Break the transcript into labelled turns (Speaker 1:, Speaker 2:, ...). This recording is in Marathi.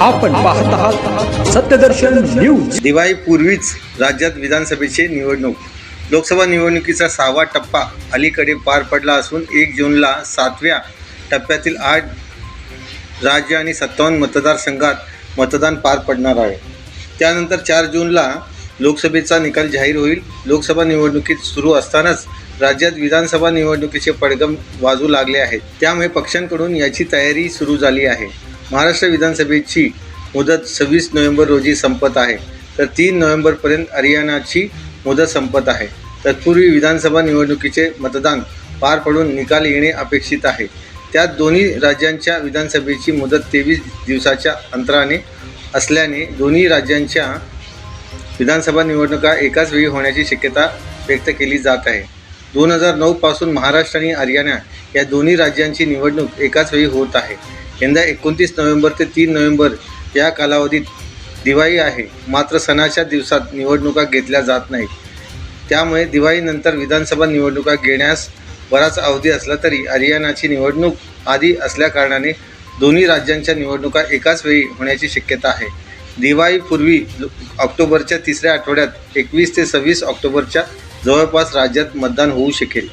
Speaker 1: आपण पाहत आहात सत्यदर्शन न्यूज.
Speaker 2: दिवाळी पूर्वीच राज्यात विधानसभेची निवडणूक. लोकसभा निवडणुकीचा सहावा टप्पा अलीकडे पार पडला असून एक जूनला सातव्या टप्प्यातील आठ राज्य आणि सत्तावन्न मतदारसंघात मतदान पार पडणार आहे. त्यानंतर चार जूनला लोकसभेचा निकाल जाहीर होईल. लोकसभा निवडणुकीत सुरू असतानाच राज्यात विधानसभा निवडणुकीचे पडगम वाजू लागले आहेत. त्यामुळे पक्षांकडून याची तयारी सुरू झाली आहे. महाराष्ट्र विधानसभेची मुदत सव्वीस नोव्हेंबर रोजी संपत आहे. तर तीन नोव्हेंबरपर्यंत हरियाणाची मुदत संपत आहे. तत्पूर्वी विधानसभा निवडणुकीचे मतदान पार पडून निकाल येणे अपेक्षित आहे. त्यात दोन्ही राज्यांच्या विधानसभेची मुदत तेवीस दिवसाच्या अंतराने असल्याने दोन्ही राज्यांच्या विधानसभा निवडणुका एकाच वेळी होण्याची शक्यता व्यक्त केली जात आहे. दोन हजार नऊपासून महाराष्ट्र आणि हरियाणा या दोन्ही राज्यांची निवडणूक एकाच वेळी होत आहे. यंदा एकोणतीस नोव्हेंबर ते तीन नोव्हेंबर या कालावधीत दिवाळी आहे. मात्र सणाच्या दिवसात निवडणुका घेतल्या जात नाहीत. त्यामुळे दिवाळीनंतर विधानसभा निवडणुका घेण्यास बराच अवधी असला तरी हरियाणाची निवडणूक आधी असल्याकारणाने दोन्ही राज्यांच्या निवडणुका एकाच वेळी होण्याची शक्यता आहे. दिवाळीपूर्वी ऑक्टोबरच्या तिसऱ्या आठवड्यात एकवीस ते सव्वीस ऑक्टोबरच्या जवळपास राज्यात मतदान होऊ शकेल.